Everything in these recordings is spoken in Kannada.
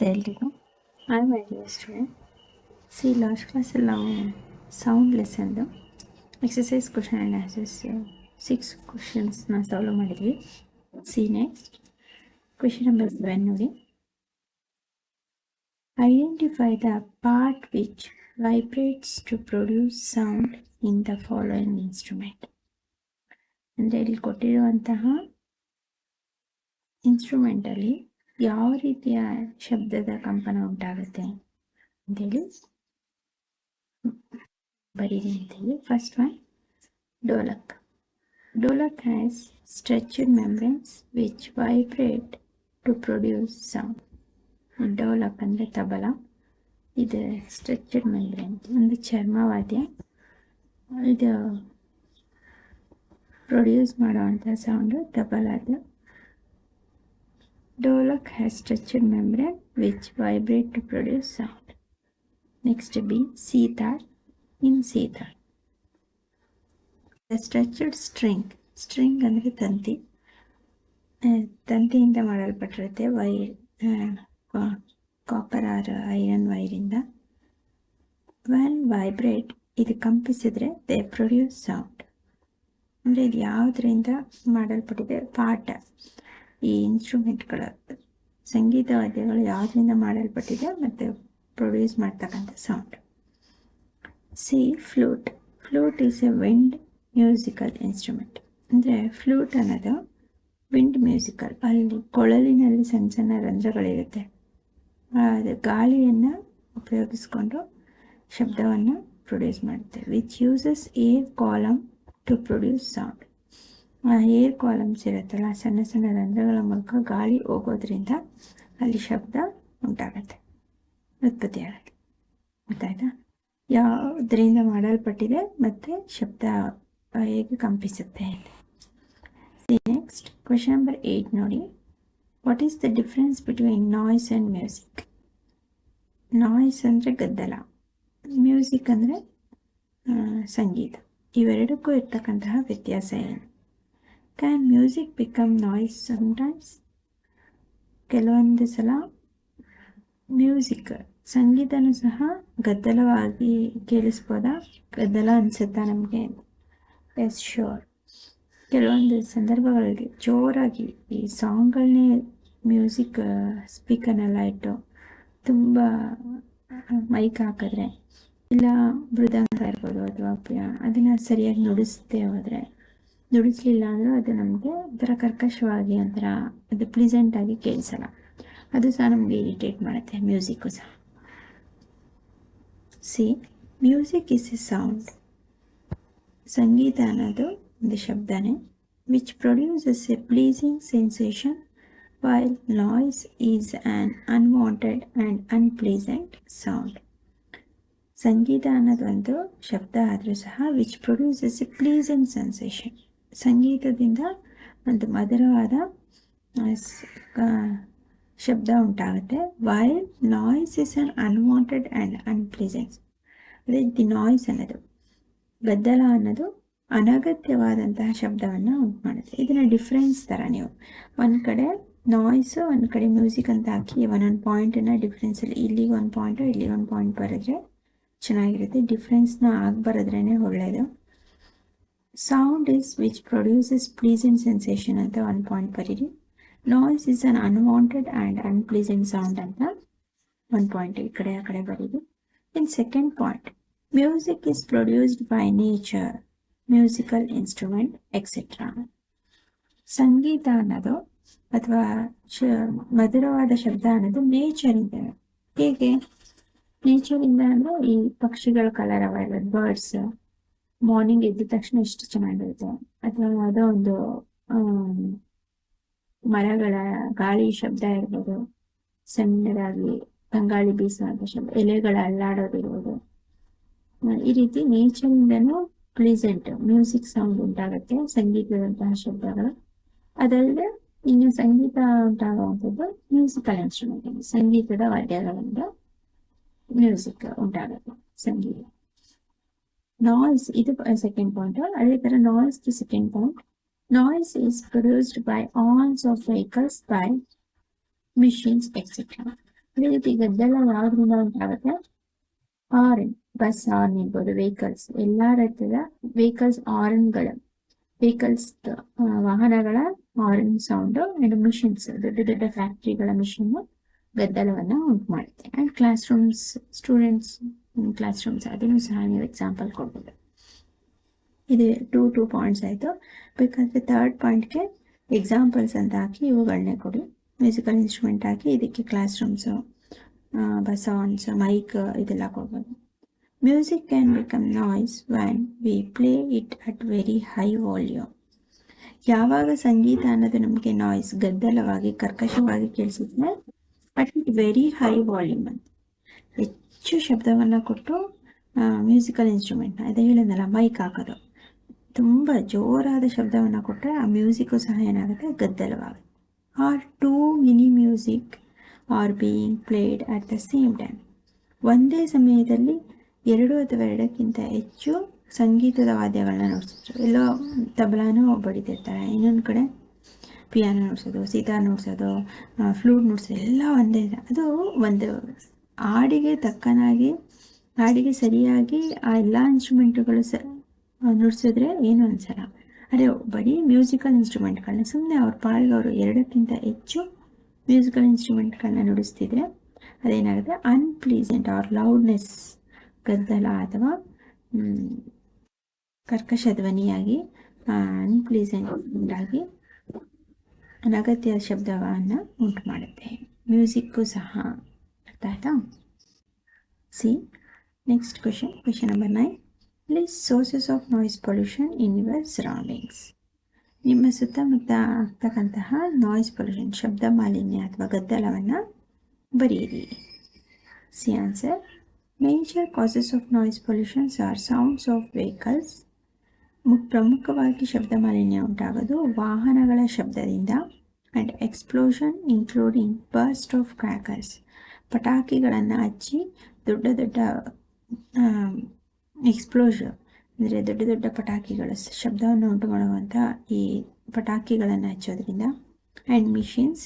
ಎಲ್ರಿಗೂ hi my dear students last ಕ್ಲಾಸಲ್ಲಿ ನಾವು sound ಲೆಸನ್ದು exercise question and answers six ಕ್ವಶನ್ಸ್ನ solve ಮಾಡಿದ್ವಿ. See next question number seven ನೋಡಿ. Identify the part which vibrates to produce sound in the following instrument ಅಂದರೆ ಇಲ್ಲಿ ಕೊಟ್ಟಿರುವಂತಹ ಇನ್ಸ್ಟ್ರೂಮೆಂಟಲ್ಲಿ ಯಾವ ರೀತಿಯ ಶಬ್ದದ ಕಂಪನ ಉಂಟಾಗುತ್ತೆ ಅಂತೇಳಿ ಬರೀರಿ ಅಂತೇಳಿ. First one dholak. Dholak has stretched membranes which vibrate to produce sound dholak ಅಂದರೆ ತಬಲ. ಇದು ಸ್ಟ್ರೆಚ್ಡ್ ಮೆಂಬ್ರೆನ್ ಒಂದು ಚರ್ಮವಾದ್ಯ. ಇದು ಪ್ರೊಡ್ಯೂಸ್ ಮಾಡುವಂಥ ಸೌಂಡು ತಬಲದ Dolak has stretched membrane which vibrate to produce sound. Next B. Sitar. In sitar. The stretched string. String ಅಂದರೆ ತಂತಿ ತಂತಿಯಿಂದ ಮಾಡಲ್ಪಟ್ಟಿರುತ್ತೆ ವೈರ್ ಕಾಪರ್ ಆರ್ ಐರನ್ ವೈರಿಂದ ವ್ಯಾನ್ ವೈಬ್ರೇಟ್ ಇದು ಕಂಪಿಸಿದ್ರೆ ದೇ ಪ್ರೊಡ್ಯೂಸ್ ಸೌಂಡ್ ಅಂದರೆ ಇದು ಯಾವುದರಿಂದ ಮಾಡಲ್ಪಟ್ಟಿದೆ ಪಾಠ ಈ ಇನ್ಸ್ಟ್ರೂಮೆಂಟ್ಗಳ ಸಂಗೀತ ವಾದ್ಯಗಳು ಯಾವುದರಿಂದ ಮಾಡಲ್ಪಟ್ಟಿದೆ ಮತ್ತು ಪ್ರೊಡ್ಯೂಸ್ ಮಾಡ್ತಕ್ಕಂಥ sound see flute flute is a wind musical instrument ಅಂದರೆ ಫ್ಲೂಟ್ ಅನ್ನೋದು ವಿಂಡ್ ಮ್ಯೂಸಿಕಲ್ ಅಲ್ಲಿ ಕೊಳಲಿನಲ್ಲಿ ಸಣ್ಣ ಸಣ್ಣ ರಂಧ್ರಗಳಿರುತ್ತೆ. ಅದು ಗಾಳಿಯನ್ನು ಉಪಯೋಗಿಸ್ಕೊಂಡು ಶಬ್ದವನ್ನು ಪ್ರೊಡ್ಯೂಸ್ ಮಾಡುತ್ತೆ which uses air column to produce sound air columns ಇರುತ್ತಲ್ಲ ಸಣ್ಣ ಸಣ್ಣ ರಂಧ್ರಗಳ ಮೂಲಕ ಗಾಳಿ ಹೋಗೋದ್ರಿಂದ ಅಲ್ಲಿ ಶಬ್ದ ಉಂಟಾಗತ್ತೆ ಉತ್ಪತ್ತಿ ಆಗುತ್ತೆ ಗೊತ್ತಾಯ್ತಾ? ಯಾವುದರಿಂದ ಮಾಡಲ್ಪಟ್ಟಿದೆ ಮತ್ತು ಶಬ್ದ ಹೇಗೆ ಕಂಪಿಸುತ್ತೆ ನೆಕ್ಸ್ಟ್ ಕ್ವೆಶನ್ ನಂಬರ್ ಏಯ್ಟ್ ನೋಡಿ. What is the difference between noise and music noise ಅಂದರೆ ಗದ್ದಲ ಮ್ಯೂಸಿಕ್ ಅಂದರೆ ಸಂಗೀತ. ಇವೆರಡಕ್ಕೂ ಇರ್ತಕ್ಕಂತಹ ವ್ಯತ್ಯಾಸ ಏನು? Can music become noise sometimes ಕೆಲವೊಂದು ಸಲ ಮ್ಯೂಸಿಕ್, ಸಂಗೀತನೂ ಸಹ ಗದ್ದಲವಾಗಿ ಕೇಳಿಸ್ಬೋದಾ? ಗದ್ದಲ ಅನಿಸುತ್ತಾ ನಮಗೆ? ಎಸ್ ಶೋರ್ ಕೆಲವೊಂದು ಸಂದರ್ಭಗಳಲ್ಲಿ ಜೋರಾಗಿ ಈ ಸಾಂಗ್ಗಳನ್ನೇ ಮ್ಯೂಸಿಕ್ ಸ್ಪೀಕರ್ನೆಲ್ಲ ಇಟ್ಟು ತುಂಬ ಮೈಕ್ ಹಾಕಿದ್ರೆ, ಇಲ್ಲ ಮೃದಂಗ ಇರ್ಬೋದು ಅಥವಾ ಅದನ್ನು ಸರಿಯಾಗಿ ನುಡಿಸ್ದೇ ಹೋದರೆ ನುಡಿಸ್ಲಿಲ್ಲ ಅಂದರೂ ಅದು ನಮಗೆ ಒಂಥರ ಕರ್ಕಶವಾಗಿ, ಒಂಥರ ಅದು ಪ್ಲೀಸೆಂಟಾಗಿ ಕೇಳಿಸಲ್ಲ. ಅದು ಸಹ ನಮಗೆ ಇರಿಟೇಟ್ ಮಾಡುತ್ತೆ ಮ್ಯೂಸಿಕ್ಕು ಸಹ. See music is a sound ಸಂಗೀತ ಅನ್ನೋದು ಒಂದು ಶಬ್ದನೇ. Which produces a pleasing sensation while noise is an unwanted and unpleasant sound ಸಂಗೀತ ಅನ್ನೋದು ಒಂದು ಶಬ್ದ ಆದರೂ ಸಹ which produces a pleasant sensation ಸಂಗೀತದಿಂದ ಒಂದು ಮಧುರವಾದ ಶಬ್ದ ಉಂಟಾಗುತ್ತೆ. Why noise is an unwanted and unpleasant ಅದೇ ದಿ ನಾಯ್ಸ್ ಅನ್ನೋದು. ಗದ್ದಲ ಅನ್ನೋದು ಅನಗತ್ಯವಾದಂತಹ ಶಬ್ದವನ್ನು ಉಂಟು ಮಾಡುತ್ತೆ ಇದನ್ನ ಡಿಫ್ರೆನ್ಸ್ ಥರ ನೀವು. ಒಂದು ಕಡೆ ನಾಯ್ಸು ಒಂದು ಕಡೆ ಮ್ಯೂಸಿಕ್ ಅಂತ ಹಾಕಿ ಒಂದೊಂದು ಪಾಯಿಂಟನ್ನು ಡಿಫ್ರೆನ್ಸಲ್ಲಿ ಇಲ್ಲಿಗೆ ಒಂದು ಪಾಯಿಂಟು ಇಲ್ಲಿಗೆ ಒಂದು ಪಾಯಿಂಟ್ ಬರೆದ್ರೆ ಚೆನ್ನಾಗಿರುತ್ತೆ. ಡಿಫ್ರೆನ್ಸ್ನ ಆಗಿ ಬರೆದ್ರೇ ಒಳ್ಳೆಯದು sound is which produces pleasant sensation ಅಂತ ಒಂದು ಪಾಯಿಂಟ್ ಬರೀರಿ noise is an unwanted and unpleasant sound ಅಂತ ಒಂದು ಪಾಯಿಂಟ್ ಈ ಕಡೆ ಆ ಕಡೆ ಬರೀರಿ in second point music is produced by nature musical instrument etcetera ಸಂಗೀತ ಅನ್ನೋದು ಅಥವಾ ಮಧುರವಾದ ಶಬ್ದ ಅನ್ನೋದು ನೇಚರಿಂದ ಹೇಗೆ? ನೇಚರಿಂದ ಅಂದರೆ ಈ ಪಕ್ಷಿಗಳ ಕಲರ್ ಇರೋದು ಬರ್ಡ್ಸ್ ಮಾರ್ನಿಂಗ್ ಎದ್ದ ತಕ್ಷಣ ಎಷ್ಟು ಚೆನ್ನಾಗಿರುತ್ತೆ. ಅಥವಾ ಯಾವುದೋ ಒಂದು ಮರಗಳ ಗಾಳಿ ಶಬ್ದ ಇರ್ಬೋದು, ಸಣ್ಣದಾಗಿ ತಂಗಾಳಿ ಬೀಸುವಂತ ಶಬ್ದ, ಎಲೆಗಳ ಅಲ್ಲಾಡೋದಿರ್ಬೋದು. ಈ ರೀತಿ ನೇಚರಿಂದನೂ ಪ್ಲೀಸೆಂಟ್ ಮ್ಯೂಸಿಕ್ ಸೌಂಡ್ ಉಂಟಾಗುತ್ತೆ, ಸಂಗೀತದಂತಹ ಶಬ್ದಗಳು. ಅದಲ್ಲದೆ, ಇನ್ನು ಸಂಗೀತ ಉಂಟಾಗುವಂಥದ್ದು ಮ್ಯೂಸಿಕಲ್ ಇನ್ಸ್ಟ್ರೂಮೆಂಟ್ ಸಂಗೀತದ ವಾದ್ಯಗಳಿಂದ ಮ್ಯೂಸಿಕ್ ಉಂಟಾಗುತ್ತೆ, ಸಂಗೀತ. ನಾಯ್ಸ್ ಇದು ಸೆಕೆಂಡ್ ಪಾಯಿಂಟ್ ಅದೇ ತರ noise the second point noise is produced by horns of vehicles by machines etcetera ಅದೇ ರೀತಿ ಗದ್ದಲ ಯಾವ್ದ್ರಿಂದ ಉಂಟಾಗುತ್ತೆ ಹಾರ್ನ್ ಬಸ್ ಹಾರ್ನ್ ಇರ್ಬೋದು ವೆಹಿಕಲ್ಸ್ ಎಲ್ಲಾ ರೀತಿಯ ವೆಹಿಕಲ್ಸ್ ಹಾರ್ನ್ಗಳು ವೆಹಿಕಲ್ಸ್ ವಾಹನಗಳ ಹಾರ್ನ್ ಸೌಂಡ್ ಅಂಡ್ ಮಿಷಿನ್ಸ್ ದೊಡ್ಡ ದೊಡ್ಡ ಫ್ಯಾಕ್ಟರಿಗಳ ಮಿಷಿನ್ ಗದ್ದಲವನ್ನ ಉಂಟು ಮಾಡುತ್ತೆ and classrooms students classrooms ಅದನ್ನು ಸಹ ನೀವು ಎಕ್ಸಾಂಪಲ್ ಕೊಡ್ಬೋದು. ಇದು ಟೂ ಟೂ ಪಾಯಿಂಟ್ಸ್ ಆಯಿತು. ಬೇಕಾದರೆ ಥರ್ಡ್ ಪಾಯಿಂಟ್ಗೆ ಎಕ್ಸಾಂಪಲ್ಸ್ ಅಂತ ಹಾಕಿ ಇವುಗಳನ್ನೇ ಕೊಡಿ. ಮ್ಯೂಸಿಕಲ್ ಇನ್ಸ್ಟ್ರೂಮೆಂಟ್ ಹಾಕಿ ಇದಕ್ಕೆ ಕ್ಲಾಸ್ ರೂಮ್ಸು ಬಸಾನ್ಸ್ ಮೈಕ್ ಇದೆಲ್ಲ ಕೊಡ್ಬೋದು. Music can become noise when we play it at very high volume ಯಾವಾಗ ಸಂಗೀತ ಅನ್ನೋದು ನಮಗೆ ನಾಯ್ಸ್ ಗದ್ದಲವಾಗಿ, ಕರ್ಕಶವಾಗಿ ಕೇಳಿಸಿದ್ರೆ at it very high volume ಅಂತ. ಹೆಚ್ಚು ಶಬ್ದವನ್ನು ಕೊಟ್ಟು ಮ್ಯೂಸಿಕಲ್ ಇನ್ಸ್ಟ್ರೂಮೆಂಟ್ನ ಅದೇ ಹೇಳಿದ್ನಲ್ಲ ಮೈಕ್ ಹಾಕೋದು. ತುಂಬ ಜೋರಾದ ಶಬ್ದವನ್ನು ಕೊಟ್ಟರೆ ಆ ಮ್ಯೂಸಿಕ್ಕು ಸಹ ಏನಾಗುತ್ತೆ? ಗದ್ದಲವಾಗುತ್ತೆ. Or too many music are being played at the same time ಒಂದೇ ಸಮಯದಲ್ಲಿ ಎರಡು ಅಥವಾ ಎರಡಕ್ಕಿಂತ ಹೆಚ್ಚು ಸಂಗೀತದ ವಾದ್ಯಗಳನ್ನ ನುಡಿಸಿದ್ರು ಎಲ್ಲೋ ತಬಲಾನು ಬಡಿತಿರ್ತಾರೆ ಇನ್ನೊಂದು ಕಡೆ ಪಿಯಾನೋ ನುಡಿಸೋದು ಸೀತಾ ನುಡಿಸೋದು ಫ್ಲೂಟ್ ನುಡಿಸೋದು, ಎಲ್ಲ ಒಂದೇ ಅದು ಒಂದು ಹಾಡಿಗೆ ತಕ್ಕನಾಗಿ ಹಾಡಿಗೆ ಸರಿಯಾಗಿ ಆ ಎಲ್ಲ ಇನ್ಸ್ಟ್ರೂಮೆಂಟ್ಗಳು ಸ ನುಡಿಸಿದ್ರೆ ಏನು ಅನ್ಸಲ್ಲ. ಅದೇ ಬರೀ ಮ್ಯೂಸಿಕಲ್ ಇನ್ಸ್ಟ್ರೂಮೆಂಟ್ಗಳನ್ನ ಸುಮ್ಮನೆ ಅವ್ರ ಪಾಡಿಗೆ ಅವರು ಎರಡಕ್ಕಿಂತ ಹೆಚ್ಚು ಮ್ಯೂಸಿಕಲ್ ಇನ್ಸ್ಟ್ರೂಮೆಂಟ್ಗಳನ್ನ ನುಡಿಸ್ತಿದ್ರೆ ಅದೇನಾಗುತ್ತೆ? ಅನ್ಪ್ಲೀಸೆಂಟ್ ಆರ್ ಲೌಡ್ನೆಸ್ ಗದ್ದಲ ಅಥವಾ ಕರ್ಕಶ ಧ್ವನಿಯಾಗಿ ಅನ್ಪ್ಲೀಸೆಂಟ್ ಆಗಿ ಅನಗತ್ಯ ಶಬ್ದವನ್ನು ಉಂಟು ಮಾಡುತ್ತೆ ಮ್ಯೂಸಿಕ್ಕು ಸಹ. ಅರ್ಥ ಆಯ್ತಾ see next question question number nine please sources of noise pollution in your surroundings ನಿಮ್ಮ ಸುತ್ತಮುತ್ತ ಆಗ್ತಕ್ಕಂತಹ ನಾಯ್ಸ್ ಪೊಲ್ಯೂಷನ್ ಶಬ್ದ ಮಾಲಿನ್ಯ ಅಥವಾ ಗದ್ದಲವನ್ನು ಬರೆಯಿರಿ. See answer major causes of noise pollutions are sounds of vehicles ಪ್ರಮುಖವಾಗಿ ಶಬ್ದ ಮಾಲಿನ್ಯ ಉಂಟಾಗೋದು ವಾಹನಗಳ ಶಬ್ದದಿಂದ and explosion including burst of crackers ಪಟಾಕಿಗಳನ್ನು ಹಚ್ಚಿ ದೊಡ್ಡ ದೊಡ್ಡ ಎಕ್ಸ್ಪ್ಲೋಷ ಅಂದರೆ ದೊಡ್ಡ ದೊಡ್ಡ ಪಟಾಕಿಗಳ ಶಬ್ದವನ್ನು ಉಂಟು ಮಾಡುವಂಥ ಈ ಪಟಾಕಿಗಳನ್ನು ಹಚ್ಚೋದ್ರಿಂದ ಆ್ಯಂಡ್ ಮಿಷಿನ್ಸ್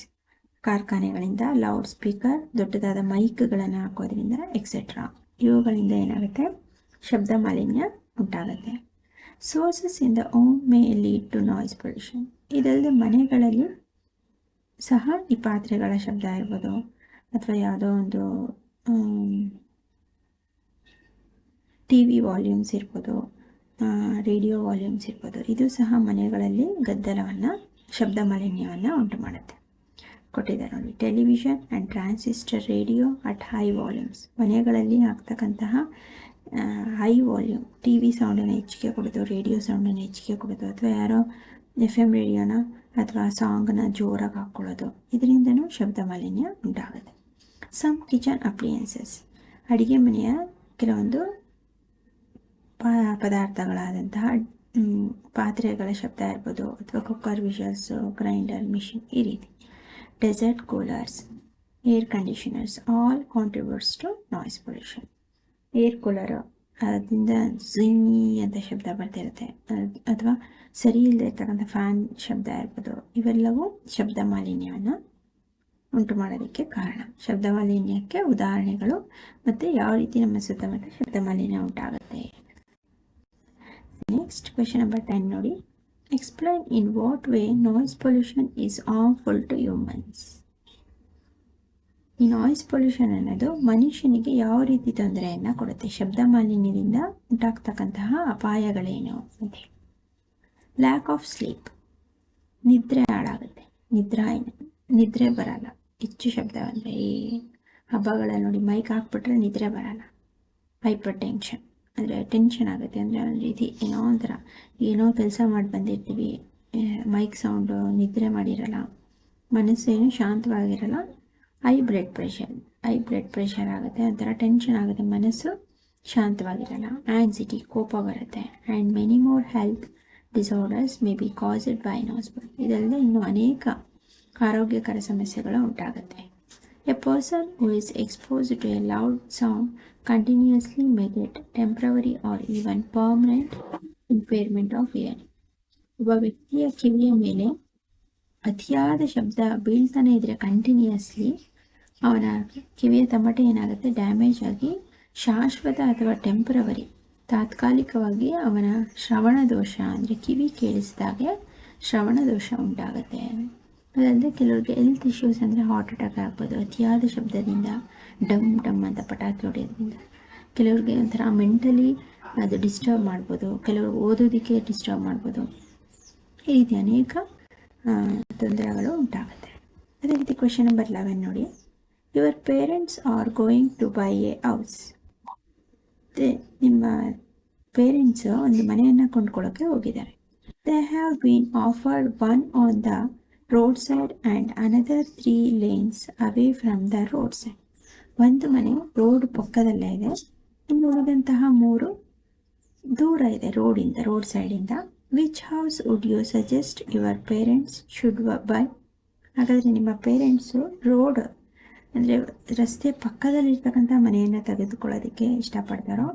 ಕಾರ್ಖಾನೆಗಳಿಂದ ಲೌಡ್ ಸ್ಪೀಕರ್ ದೊಡ್ಡದಾದ ಮೈಕ್ಗಳನ್ನು ಹಾಕೋದ್ರಿಂದ ಎಕ್ಸೆಟ್ರಾ ಇವುಗಳಿಂದ ಏನಾಗುತ್ತೆ? ಶಬ್ದ ಮಾಲಿನ್ಯ ಉಂಟಾಗುತ್ತೆ. ಸೋರ್ಸಸ್ ಇಂದ home may lead to noise pollution ಇದಲ್ಲದೆ ಮನೆಗಳಲ್ಲಿ ಸಹ ಈ ಪಾತ್ರೆಗಳ ಶಬ್ದ ಇರ್ಬೋದು. ಅಥವಾ ಯಾವುದೋ ಒಂದು ಟಿ ವಿ ವಾಲ್ಯೂಮ್ಸ್ ಇರ್ಬೋದು ರೇಡಿಯೋ ವಾಲ್ಯೂಮ್ಸ್ ಇರ್ಬೋದು, ಇದು ಸಹ ಮನೆಗಳಲ್ಲಿ ಗದ್ದಲವನ್ನು ಶಬ್ದ ಮಾಲಿನ್ಯವನ್ನು ಉಂಟು ಮಾಡುತ್ತೆ ಕೊಟ್ಟಿದ್ದಾರೆ ನೋಡಿ television and transistor radio at high volumes ಮನೆಗಳಲ್ಲಿ ಆಗ್ತಕ್ಕಂತಹ ಹೈ ವಾಲ್ಯೂಮ್ ಟಿ ವಿ ಸೌಂಡನ್ನು ಹೆಚ್ಚಿಗೆ ಕೊಡೋದು ರೇಡಿಯೋ ಸೌಂಡನ್ನು ಹೆಚ್ಚಿಗೆ ಕೊಡೋದು, ಅಥವಾ ಯಾರೋ ಎಫ್ ಎಂ ರೇಡಿಯೋನ ಅಥವಾ ಸಾಂಗ್ನ ಜೋರಾಗಿ ಹಾಕ್ಕೊಳ್ಳೋದು, ಇದರಿಂದನೂ ಶಬ್ದ ಮಾಲಿನ್ಯ ಉಂಟಾಗುತ್ತೆ. ಸಮ್ ಕಿಚನ್ ಅಪ್ಲಿಯನ್ಸಸ್ ಅಡುಗೆ ಮನೆಯ ಕೆಲವೊಂದು ಪದಾರ್ಥಗಳಾದಂತಹ ಪಾತ್ರೆಗಳ ಶಬ್ದ ಇರ್ಬೋದು ಅಥವಾ ಕುಕ್ಕರ್ ವಿಷಲ್ಸು ಗ್ರೈಂಡರ್ ಮಿಷಿನ್ ಈ ರೀತಿ. Desert coolers air conditioners all contributes to noise pollution air cooler ಅದರಿಂದ ಝೀ ಅಂತ ಶಬ್ದ ಬರ್ತಿರುತ್ತೆ ಅಥವಾ ಸರಿ ಇಲ್ಲದೆ ಇರ್ತಕ್ಕಂಥ ಫ್ಯಾನ್ ಶಬ್ದ ಇರ್ಬೋದು, ಇವೆಲ್ಲವೂ ಶಬ್ದ ಮಾಲಿನ್ಯವನ್ನು ಉಂಟು ಮಾಡೋದಕ್ಕೆ ಕಾರಣ. ಶಬ್ದ ಮಾಲಿನ್ಯಕ್ಕೆ ಉದಾಹರಣೆಗಳು ಮತ್ತು ಯಾವ ರೀತಿ ನಮ್ಮ ಸುತ್ತಮುತ್ತ ಶಬ್ದ ಮಾಲಿನ್ಯ ಉಂಟಾಗುತ್ತೆ ನೆಕ್ಸ್ಟ್ ಕ್ವೆಶನ್ ನಂಬರ್ ಟೆನ್ ನೋಡಿ. Explain in what way noise pollution is harmful to humans ಈ ನಾಯ್ಸ್ ಪೊಲ್ಯೂಷನ್ ಅನ್ನೋದು ಮನುಷ್ಯನಿಗೆ ಯಾವ ರೀತಿ ತೊಂದರೆಯನ್ನು ಕೊಡುತ್ತೆ? ಶಬ್ದ ಮಾಲಿನ್ಯದಿಂದ ಉಂಟಾಗ್ತಕ್ಕಂತಹ ಅಪಾಯಗಳೇನು ಅಂತ ಲ್ಯಾಕ್ ಆಫ್ ಸ್ಲೀಪ್ ನಿದ್ರೆ ಹಾಳಾಗುತ್ತೆ. ನಿದ್ರಾಯನ ನಿದ್ರೆ ಬರಲ್ಲ. ಹೆಚ್ಚು ಶಬ್ದ ಅಂದರೆ ಈ ಹಬ್ಬಗಳಲ್ಲಿ ನೋಡಿ ಮೈಕ್ ಹಾಕ್ಬಿಟ್ರೆ ನಿದ್ರೆ ಬರಲ್ಲ. ಹೈಪರ್ ಟೆನ್ಷನ್ ಅಂದರೆ ಟೆನ್ಷನ್ ಆಗುತ್ತೆ. ಅಂದರೆ ಒಂದು ರೀತಿ ಏನೋ ಒಂಥರ, ಏನೋ ಕೆಲಸ ಮಾಡಿ ಬಂದಿರ್ತೀವಿ. ಮೈಕ್ ಸೌಂಡು ನಿದ್ರೆ ಮಾಡಿರಲ್ಲ. ಮನಸ್ಸೇನು ಶಾಂತವಾಗಿರಲ್ಲ. High blood pressure high blood pressure ಆಗುತ್ತೆ. ಒಂಥರ ಟೆನ್ಷನ್ ಆಗುತ್ತೆ. ಮನಸ್ಸು ಶಾಂತವಾಗಿರಲ್ಲ. ಆ್ಯನ್ಸಿಟಿ ಕೋಪ ಬರುತ್ತೆ. And many more health disorders may be caused by noise ಇದಲ್ಲದೆ ಇನ್ನೂ ಅನೇಕ ಆರೋಗ್ಯಕರ ಸಮಸ್ಯೆಗಳು ಉಂಟಾಗುತ್ತೆ. A person who is expose to a loud sound continuously make it temporary or even permanent impairment of ear ಒಬ್ಬ ವ್ಯಕ್ತಿಯ ಕಿವಿಯ ಮೇಲೆ ಅತಿಯಾದ ಶಬ್ದ ಬೀಳ್ತಾನೆ ಇದ್ರೆ ಕಂಟಿನ್ಯೂಸ್ಲಿ ಅವನ ಕಿವಿಯ ತಮಟೆ ಏನಾಗುತ್ತೆ? ಡ್ಯಾಮೇಜ್ ಆಗಿ ಶಾಶ್ವತ ಅಥವಾ ಟೆಂಪ್ರವರಿ ತಾತ್ಕಾಲಿಕವಾಗಿ ಅವನ ಶ್ರವಣ ದೋಷ ಅಂದರೆ ಕಿವಿ ಕೇಳಿಸಿದಾಗೆ ಶ್ರವಣ ದೋಷ ಉಂಟಾಗುತ್ತೆ. ಅದಲ್ಲದೆ ಕೆಲವ್ರಿಗೆ ಹೆಲ್ತ್ ಇಶ್ಯೂಸ್ ಅಂದರೆ ಹಾರ್ಟ್ ಅಟ್ಯಾಕ್ ಆಗ್ಬೋದು, ಅತಿಯಾದ ಶಬ್ದದಿಂದ ಡಮ್ ಡಮ್ ಅಂತ ಪಟಾಕಿ ಹೊಡೆಯೋದ್ರಿಂದ. ಕೆಲವ್ರಿಗೆ ಒಂಥರ ಮೆಂಟಲಿ ಅದು ಡಿಸ್ಟರ್ಬ್ ಮಾಡ್ಬೋದು, ಕೆಲವರು ಓದೋದಕ್ಕೆ ಡಿಸ್ಟರ್ಬ್ ಮಾಡ್ಬೋದು. ಈ ರೀತಿ ಅನೇಕ ತೊಂದರೆಗಳು ಉಂಟಾಗುತ್ತೆ. ಅದೇ ರೀತಿ ಕ್ವೆಶನ್ ನಂಬರ್ ಲೆವೆನ್ ನೋಡಿ. Your parents are going to buy a house ನಿಮ್ಮ ಪೇರೆಂಟ್ಸ್ ಒಂದು ಮನೆಯನ್ನು ಕೊಂಡ್ಕೊಳ್ಳೋಕ್ಕೆ ಹೋಗಿದ್ದಾರೆ. They have been offered one on the road side and another three lanes away from the road side ಒಂದು ಮನೆ ರೋಡ್ ಪಕ್ಕದಲ್ಲೇ ಇದೆ. ಇನ್ನು ಉಳಿದಂತಹ ಮೂರು ದೂರ ಇದೆ ರೋಡಿಂದ ರೋಡ್ ಸೈಡಿಂದ which house would you suggest your parents should buy ಹಾಗಾದರೆ ನಿಮ್ಮ ಪೇರೆಂಟ್ಸು ರೋಡ್ ಅಂದರೆ ರಸ್ತೆ ಪಕ್ಕದಲ್ಲಿರ್ತಕ್ಕಂಥ ಮನೆಯನ್ನು ತೆಗೆದುಕೊಳ್ಳೋದಕ್ಕೆ ಇಷ್ಟಪಡ್ತಾರೋ?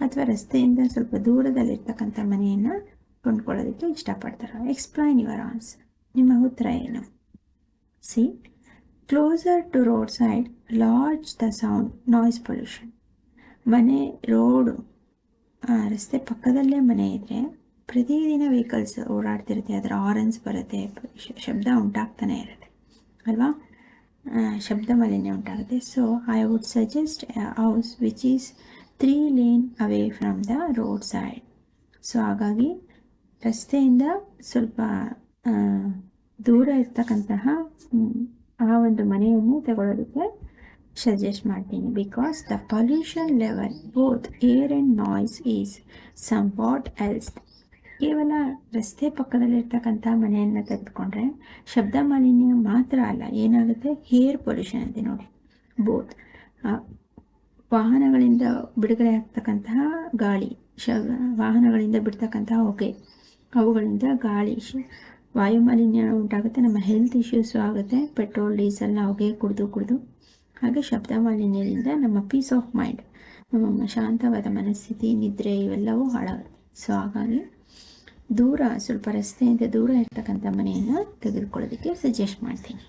ಅಥವಾ ರಸ್ತೆಯಿಂದ ಸ್ವಲ್ಪ ದೂರದಲ್ಲಿರ್ತಕ್ಕಂಥ ಮನೆಯನ್ನು ಕೊಂಡ್ಕೊಳ್ಳೋದಕ್ಕೆ ಇಷ್ಟಪಡ್ತಾರೋ? ಎಕ್ಸ್ಪ್ಲೈನ್ ಯುವರ್ ಆನ್ಸರ್ ನಿಮ್ಮ ಉತ್ತರ ಏನು? See. Closer to road side large the sound noise pollution ಮನೆ ರೋಡು ರಸ್ತೆ ಪಕ್ಕದಲ್ಲೇ ಮನೆ ಇದ್ದರೆ ಪ್ರತಿದಿನ ವೆಹಿಕಲ್ಸ್ ಓಡಾಡ್ತಿರುತ್ತೆ, ಅದರ ಆರೆನ್ಸ್ ಬರುತ್ತೆ ಶಬ್ದ ಉಂಟಾಗ್ತಾನೆ ಇರುತ್ತೆ, ಅಲ್ವಾ? ಶಬ್ದ ಮಾಲಿನ್ಯ ಉಂಟಾಗುತ್ತೆ. So I would suggest house which is three lane away from the road side so ಹಾಗಾಗಿ ರಸ್ತೆಯಿಂದ ಸ್ವಲ್ಪ ದೂರ ಇರ್ತಕ್ಕಂತಹ ಆ ಒಂದು ಮನೆಯನ್ನು ತಗೊಳ್ಳೋದಕ್ಕೆ ಸಜೆಸ್ಟ್ ಮಾಡ್ತೀನಿ. Because the pollution level both air and noise is somewhat else ಕೇವಲ ರಸ್ತೆ ಪಕ್ಕದಲ್ಲಿರ್ತಕ್ಕಂಥ ಮನೆಯನ್ನು ತೆಗೆದುಕೊಂಡ್ರೆ ಶಬ್ದ ಮಾಲಿನ್ಯ ಮಾತ್ರ ಅಲ್ಲ, ಏನಾಗುತ್ತೆ? ಏರ್ ಪೊಲ್ಯೂಷನ್ ಅಂತ ನೋಡಿ. ಬೋತ್ ವಾಹನಗಳಿಂದ ಬಿಡುಗಡೆ ಆಗ್ತಕ್ಕಂತಹ ಗಾಳಿ ಶ ವಾಹನಗಳಿಂದ ಬಿಡ್ತಕ್ಕಂತಹ ಹೊಗೆ, ಅವುಗಳಿಂದ ಗಾಳಿ ಶ ವಾಯು ಮಾಲಿನ್ಯ ಉಂಟಾಗುತ್ತೆ, ನಮ್ಮ ಹೆಲ್ತ್ ಇಶ್ಯೂಸು ಆಗುತ್ತೆ ಪೆಟ್ರೋಲ್ ಡೀಸೆಲ್ನ ಹೊಗೆ ಕುಡಿದು ಕುಡಿದು. ಹಾಗೆ ಶಬ್ದ ಮಾಲಿನ್ಯದಿಂದ ನಮ್ಮ ಪೀಸ್ ಆಫ್ ಮೈಂಡ್ ನಮ್ಮ ಶಾಂತವಾದ ಮನಸ್ಥಿತಿ, ನಿದ್ರೆ ಇವೆಲ್ಲವೂ ಹಾಳಾಗುತ್ತೆ. ಸೊ ಹಾಗಾಗಿ ದೂರ, ಸ್ವಲ್ಪ ರಸ್ತೆಯಿಂದ ದೂರ ಇರ್ತಕ್ಕಂಥ ಮನೆಯನ್ನು ತೆಗೆದುಕೊಳ್ಳೋದಕ್ಕೆ ಸಜೆಸ್ಟ್ ಮಾಡ್ತೀನಿ.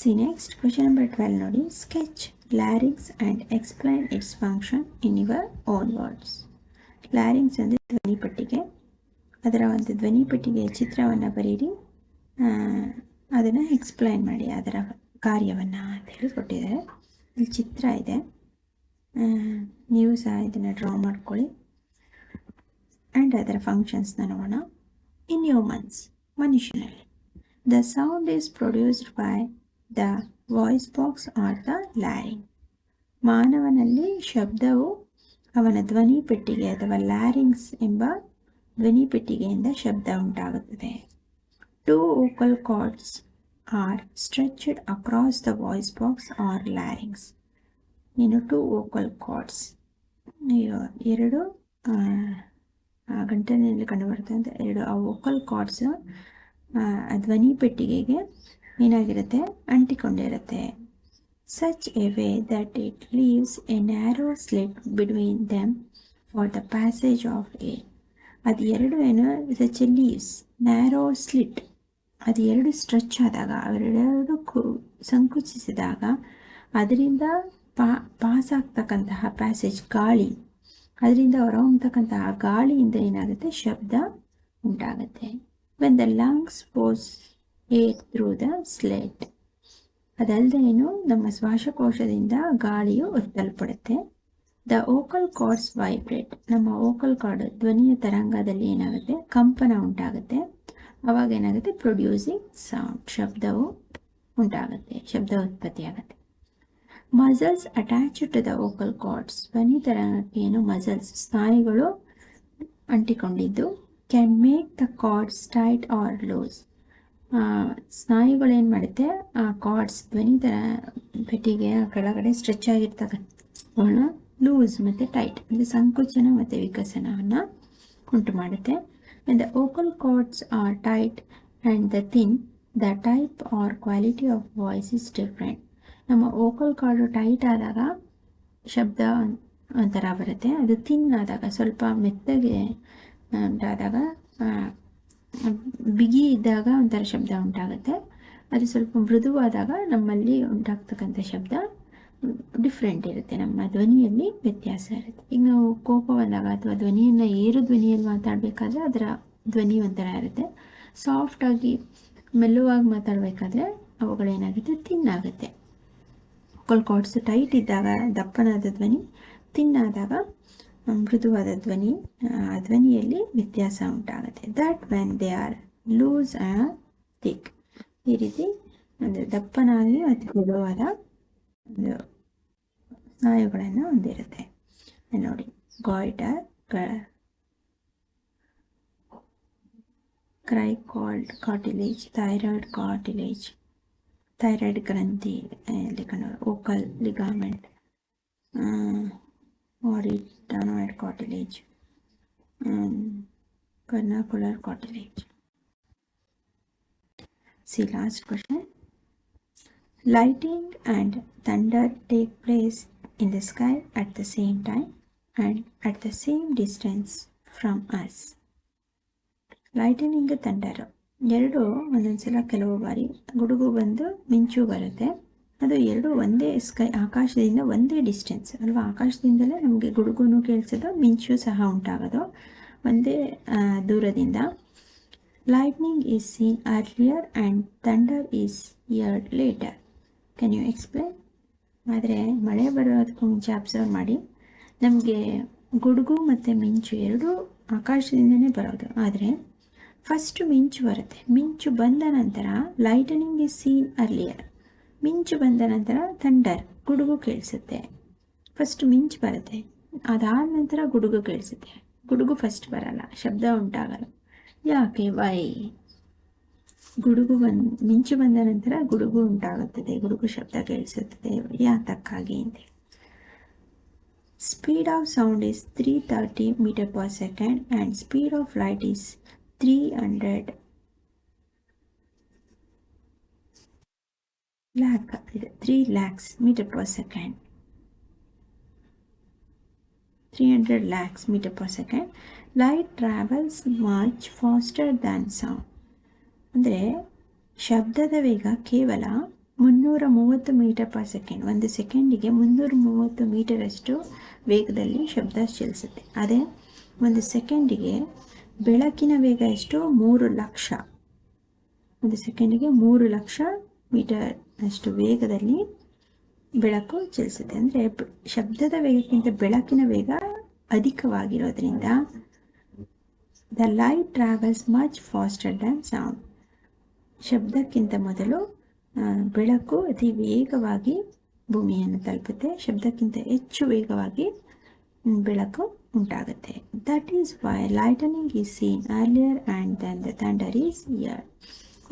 See next question number twelve ನೋಡಿ. Sketch larynx and explain its function in your own words larynx ಅಂದರೆ ಧ್ವನಿ ಪೆಟ್ಟಿಗೆ. ಅದರ ಒಂದು ಧ್ವನಿ ಪೆಟ್ಟಿಗೆಯ ಚಿತ್ರವನ್ನು ಬರೀರಿ. ಅದನ್ನು ಎಕ್ಸ್ಪ್ಲೈನ್ ಮಾಡಿ, ಅದರ ಕಾರ್ಯವನ್ನು ಅಂತ ಹೇಳಿ ಕೊಟ್ಟಿದ್ದಾರೆ. ಇಲ್ಲಿ ಚಿತ್ರ ಇದೆ. ನೀವು ಸಹ ಇದನ್ನು ಡ್ರಾ ಮಾಡ್ಕೊಳ್ಳಿ. ಆ್ಯಂಡ್ ಅದರ ಫಂಕ್ಷನ್ಸ್ನ ನೋಡೋಣ. ಇನ್ ಹ್ಯೂಮನ್ಸ್ ಮನುಷ್ಯನಲ್ಲಿ the sound is produced by the voice box or the larynx ಮಾನವನಲ್ಲಿ ಶಬ್ದವು ಅವನ ಧ್ವನಿ ಪೆಟ್ಟಿಗೆ ಅಥವಾ ಲ್ಯಾರಿಂಗ್ಸ್ ಎಂಬ ಧ್ವನಿ ಪೆಟ್ಟಿಗೆಯಿಂದ ಶಬ್ದ ಉಂಟಾಗುತ್ತದೆ. Two vocal cords are stretched across the voice box or larynx ಇನ್ನು ಟೂ ವೋಕಲ್ ಕಾರ್ಡ್ಸ್ ಎರಡು ಗಂಟಲಿನಲ್ಲಿ ಕಂಡುಬರ್ತಂಥ ಎರಡು. ಆ ವೋಕಲ್ ಕಾರ್ಡ್ಸ್ ಧ್ವನಿ ಪೆಟ್ಟಿಗೆಗೆ ಏನಾಗಿರುತ್ತೆ? ಅಂಟಿಕೊಂಡಿರುತ್ತೆ. Such a way that it leaves a narrow slit between them for the passage of air ಅದು ಎರಡು ಏನು? Such a leaves narrow slit ಅದು ಎರಡು ಸ್ಟ್ರೆಚ್ ಆದಾಗ ಅವೆರಡೆರಡು ಕು, ಸಂಕುಚಿಸಿದಾಗ ಅದರಿಂದ ಪಾ ಪಾಸ್ ಆಗ್ತಕ್ಕಂತಹ ಪ್ಯಾಸೇಜ್ ಗಾಳಿ, ಅದರಿಂದ ಹೊರಹೊಮ್ಮತಕ್ಕಂತಹ ಗಾಳಿಯಿಂದ ಏನಾಗುತ್ತೆ? ಶಬ್ದ ಉಂಟಾಗುತ್ತೆ. When the lungs force air through the slit ಅದಲ್ಲದೆ ಏನು ನಮ್ಮ ಶ್ವಾಸಕೋಶದಿಂದ ಗಾಳಿಯು ಒತ್ತಲ್ಪಡುತ್ತೆ ದ ಓಕಲ್ ಕಾರ್ಡ್ಸ್ ವೈಬ್ರೇಟ್ ನಮ್ಮ ಓಕಲ್ ಕಾರ್ಡ್ ಧ್ವನಿಯ ತರಂಗದಲ್ಲಿ ಏನಾಗುತ್ತೆ? ಕಂಪನ ಉಂಟಾಗುತ್ತೆ. ಅವಾಗ ಏನಾಗುತ್ತೆ? ಪ್ರೊಡ್ಯೂಸಿಂಗ್ ಸೌಂಡ್ ಶಬ್ದವು ಉಂಟಾಗುತ್ತೆ. ಶಬ್ದ ಉತ್ಪತ್ತಿಯಾಗುತ್ತೆ muscles attached to the vocal cords ಧ್ವನಿ ತರಂಗಕ್ಕೆ ಏನು? ಮಸಲ್ಸ್ ಸ್ನಾಯುಗಳು ಅಂಟಿಕೊಂಡಿದ್ದು. Can make the cords tight or loose ಸ್ನಾಯುಗಳೇನು ಮಾಡುತ್ತೆ? ಆ ಕಾರ್ಡ್ಸ್ ಧ್ವನಿ ತರ ಪೆಟ್ಟಿಗೆಯ ಕೆಳಗಡೆ ಸ್ಟ್ರೆಚ್ ಆಗಿರ್ತಕ್ಕಂಥ ಲೂಸ್ ಮತ್ತು ಟೈಟ್, ಅಂದರೆ ಸಂಕೋಚನ ಮತ್ತು ವಿಕಸನವನ್ನು ಉಂಟು ಮಾಡುತ್ತೆ. The vocal cords are tight and the thin the type or quality of voice is different ನಮ್ಮ ಓಕಲ್ ಕಾರ್ಡು ಟೈಟ್ ಆದಾಗ ಶಬ್ದ ಒಂಥರ ಬರುತ್ತೆ. ಅದು ಥಿನ್ ಆದಾಗ, ಸ್ವಲ್ಪ ಮೆತ್ತಗೆ ಉಂಟಾದಾಗ ಬಿಗಿ ಇದ್ದಾಗ ಒಂಥರ ಶಬ್ದ ಉಂಟಾಗುತ್ತೆ. ಅದು ಸ್ವಲ್ಪ ಮೃದುವಾದಾಗ ನಮ್ಮಲ್ಲಿ ಉಂಟಾಗ್ತಕ್ಕಂಥ ಶಬ್ದ. ಡಿಫ್ರೆಂಟ್ ಇರುತ್ತೆ. ನಮ್ಮ ಧ್ವನಿಯಲ್ಲಿ ವ್ಯತ್ಯಾಸ ಇರುತ್ತೆ. ಈಗ ನಾವು ಕೋಪ ಬಂದಾಗ ಅಥವಾ ಧ್ವನಿಯನ್ನು ಏರು ಧ್ವನಿಯಲ್ಲಿ ಮಾತಾಡಬೇಕಾದ್ರೆ ಅದರ ಧ್ವನಿ ಒಂಥರ ಇರುತ್ತೆ. ಸಾಫ್ಟಾಗಿ ಮೆಲ್ಲುವಾಗಿ ಮಾತಾಡಬೇಕಾದ್ರೆ ಅವುಗಳೇನಾಗುತ್ತೆ ತಿನ್ನಾಗುತ್ತೆ ಕಾರ್ಡ್ಸ್ ಟೈಟ್ ಇದ್ದಾಗ ದಪ್ಪನಾದ ಧ್ವನಿ ತಿನ್ನಾದಾಗ ಮೃದುವಾದ ಧ್ವನಿ, ಆ ಧ್ವನಿಯಲ್ಲಿ ವ್ಯತ್ಯಾಸ ಉಂಟಾಗುತ್ತೆ. That when they are loose and thick ಈ ರೀತಿ ಅಂದರೆ ದಪ್ಪನಾಗಿ ಅತಿ ಮೃದುವಾದ ಒಂದು ಸ್ನಾಯುಗಳನ್ನು ಹೊಂದಿರುತ್ತೆ ನೋಡಿ goiter cricoid cartilage thyroid cartilage thyroid ಗ್ರಂಥಿ ಇಲ್ಲಿ ಕಂಡು vocal ligament arytenoid cartilage corniculate cartilage See last question. Lightning and thunder take place in the sky at the same time and at the same distance from us. Lightning thunder ಎರಡು ಒಂದೊಂದ್ಸಲ ಕೆಲವು ಬಾರಿ ಗುಡುಗು ಬಂದು ಮಿಂಚು ಬರುತ್ತೆ. ಅದು ಎರಡು ಒಂದೇ ಸ್ಕೈ ಆಕಾಶದಿಂದ ಒಂದೇ ಡಿಸ್ಟೆನ್ಸ್ ಅಲ್ವಾ? ಆಕಾಶದಿಂದಲೇ ನಮಗೆ ಗುಡುಗುನು ಕೇಳಿಸೋದು, ಮಿಂಚು ಸಹ ಉಂಟಾಗೋದು ಒಂದೇ ದೂರದಿಂದ. Lightning is seen earlier and thunder is heard later can you explain ಆದರೆ ಮಳೆ ಬರೋದಕ್ಕೂ ಮುಂಚೆ ಅಬ್ಸರ್ವ್ ಮಾಡಿ. ನಮಗೆ ಗುಡುಗು ಮತ್ತು ಮಿಂಚು ಎರಡೂ ಆಕಾಶದಿಂದನೇ ಬರೋದು. ಆದರೆ ಫಸ್ಟು ಮಿಂಚು ಬರುತ್ತೆ. ಮಿಂಚು ಬಂದ ನಂತರ ಲೈಟನಿಂಗ್ ಇಸ್ ಸೀನ್ ಅರ್ಲಿಯರ್ ಮಿಂಚು ಬಂದ ನಂತರ ಥಂಡರ್ ಗುಡುಗು ಕೇಳಿಸುತ್ತೆ. ಫಸ್ಟ್ ಮಿಂಚು ಬರುತ್ತೆ. ಅದಾದ ನಂತರ ಗುಡುಗು ಕೇಳಿಸುತ್ತೆ. ಗುಡುಗು ಫಸ್ಟ್ ಬರಲ್ಲ. ಶಬ್ದ ಉಂಟಾಗಲ್ಲ. ಯಾಕೆ? ವೈ ಗುಡುಗು ಬಂದ್, ಮಿಂಚು ಬಂದ ನಂತರ ಗುಡುಗು ಉಂಟಾಗುತ್ತದೆ, ಗುಡುಗು ಶಬ್ದ ಕೇಳಿಸುತ್ತದೆ ಯಾತಕ್ಕಾಗಿ ಅಂತ speed of sound is three thirty metre per second and speed of light is three hundred lakh ಇದೆ three lakhs metre per second three hundred lakhs metre per second light travels much faster than sound ಅಂದರೆ ಶಬ್ದದ ವೇಗ ಕೇವಲ ಮುನ್ನೂರ ಮೂವತ್ತು ಮೀಟರ್ ಪರ್ ಸೆಕೆಂಡ್, ಒಂದು ಸೆಕೆಂಡಿಗೆ ಮುನ್ನೂರ ಮೂವತ್ತು ಮೀಟರಷ್ಟು ವೇಗದಲ್ಲಿ ಶಬ್ದ ಚಲಿಸುತ್ತೆ. ಅದೇ ಒಂದು ಸೆಕೆಂಡಿಗೆ ಬೆಳಕಿನ ವೇಗ ಎಷ್ಟು? ಮೂರು ಲಕ್ಷ. ಒಂದು ಸೆಕೆಂಡಿಗೆ ಮೂರು ಲಕ್ಷ ಮೀಟರ್ ಅಷ್ಟು ವೇಗದಲ್ಲಿ ಬೆಳಕು ಚಲಿಸುತ್ತೆ. ಅಂದರೆ ಶಬ್ದದ ವೇಗಕ್ಕಿಂತ ಬೆಳಕಿನ ವೇಗ ಅಧಿಕವಾಗಿರೋದ್ರಿಂದ the light travels much faster than sound ಶಬ್ದಕ್ಕಿಂತ ಮೊದಲು ಬೆಳಕು ಅತಿ ವೇಗವಾಗಿ ಭೂಮಿಯನ್ನು ತಲುಪುತ್ತೆ. ಶಬ್ದಕ್ಕಿಂತ ಹೆಚ್ಚು ವೇಗವಾಗಿ ಬೆಳಕು ಉಂಟಾಗುತ್ತೆ. That is why lightning is seen earlier and then the thunder is heard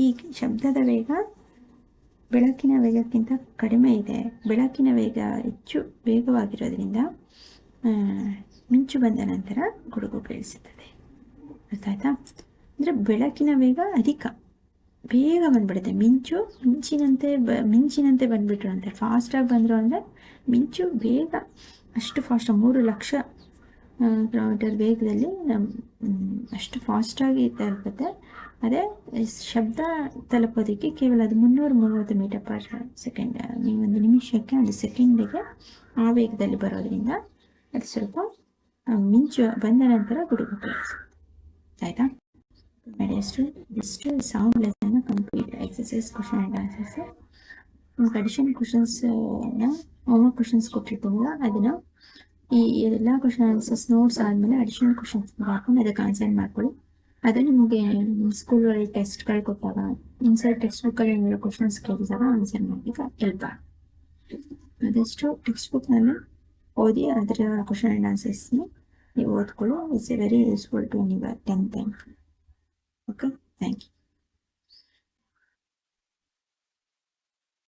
ಈ ಶಬ್ದದ ವೇಗ, ಬೆಳಕಿನ ವೇಗಕ್ಕಿಂತ ಕಡಿಮೆ ಇದೆ. ಬೆಳಕಿನ ವೇಗ ಹೆಚ್ಚು ವೇಗವಾಗಿರೋದ್ರಿಂದ ಮಿಂಚು ಬಂದ ನಂತರ ಗುಡುಗು ಕೇಳಿಸುತ್ತದೆ ಅರ್ಥ ಆಯ್ತಾ ಅಂದರೆ ಬೆಳಕಿನ ವೇಗ ಅಧಿಕ. ಬೇಗ ಬಂದ್ಬಿಡುತ್ತೆ. ಮಿಂಚು ಮಿಂಚಿನಂತೆ ಬ, ಮಿಂಚಿನಂತೆ ಬಂದ್ಬಿಟ್ರು ಅಂತೆ ಫಾಸ್ಟಾಗಿ ಬಂದರು ಅಂದರೆ ಮಿಂಚು ಬೇಗ, ಅಷ್ಟು ಫಾಸ್ಟ್ ಮೂರು ಲಕ್ಷ ಕಿಲೋಮೀಟರ್ ವೇಗದಲ್ಲಿ ಅಷ್ಟು ಫಾಸ್ಟಾಗಿ ತಲುಪುತ್ತೆ ಅದೇ, ಶಬ್ದ ತಲುಪೋದಕ್ಕೆ ಕೇವಲ ಅದು ಮುನ್ನೂರ ಮೂವತ್ತು ಮೀಟರ್ ಪರ್ ಸೆಕೆಂಡ್ ನೀವು ಒಂದು ನಿಮಿಷಕ್ಕೆ, ಒಂದು ಸೆಕೆಂಡಿಗೆ ಆ ವೇಗದಲ್ಲಿ ಬರೋದ್ರಿಂದ ಅದು ಸ್ವಲ್ಪ ಮಿಂಚು ಬಂದ ನಂತರ ಗುಡುಗು ಆಯಿತಾ? ನಡೆಯಷ್ಟು ಇಷ್ಟು sound ಲೆಸನ್ನ complete exercise question and answers ನಿಮ್ಗೆ ಅಡಿಷನ್ ಕ್ವಶನ್ಸ್ನ ಹೋಮ್ವರ್ಕ್ ಕ್ವಶನ್ಸ್ ಕೊಟ್ಟಿರ್ತೀವಲ್ಲ, ಅದನ್ನು ಈ ಎಲ್ಲ ಕ್ವಶನ್ ಆನ್ಸರ್ಸ್ ನೋಟ್ಸ್ ಆದಮೇಲೆ ಅಡಿಷನಲ್ ಕ್ವಶನ್ಸ್ ಹಾಕೊಂಡು ಅದಕ್ಕೆ ಆನ್ಸರ್ ಮಾಡ್ಕೊಳ್ಳಿ. ಅದು ನಿಮಗೆ ಸ್ಕೂಲಲ್ಲಿ ಟೆಸ್ಟ್ಗಳು ಕೊಟ್ಟಾಗ ಇನ್ಸೈಡ್ ಟೆಕ್ಸ್ಟ್ ಬುಕ್ಕಲ್ಲಿ ಏನಾದ್ರು ಕ್ವಶನ್ಸ್ ಕೇಳಿದಾಗ ಆನ್ಸರ್ ಮಾಡಲಿಕ್ಕೆ ಹೆಲ್ಪ್ ಆದಷ್ಟು ಟೆಕ್ಸ್ಟ್ ಬುಕ್ನಲ್ಲಿ ಓದಿ ಅದರ ಕ್ವಶನ್ ಆ್ಯಂಡ್ ಆನ್ಸರ್ಸ್ನ ನೀವು ಓದ್ಕೊಳ್ಳಿ. It's a very useful to your tenth and Okay, thank you.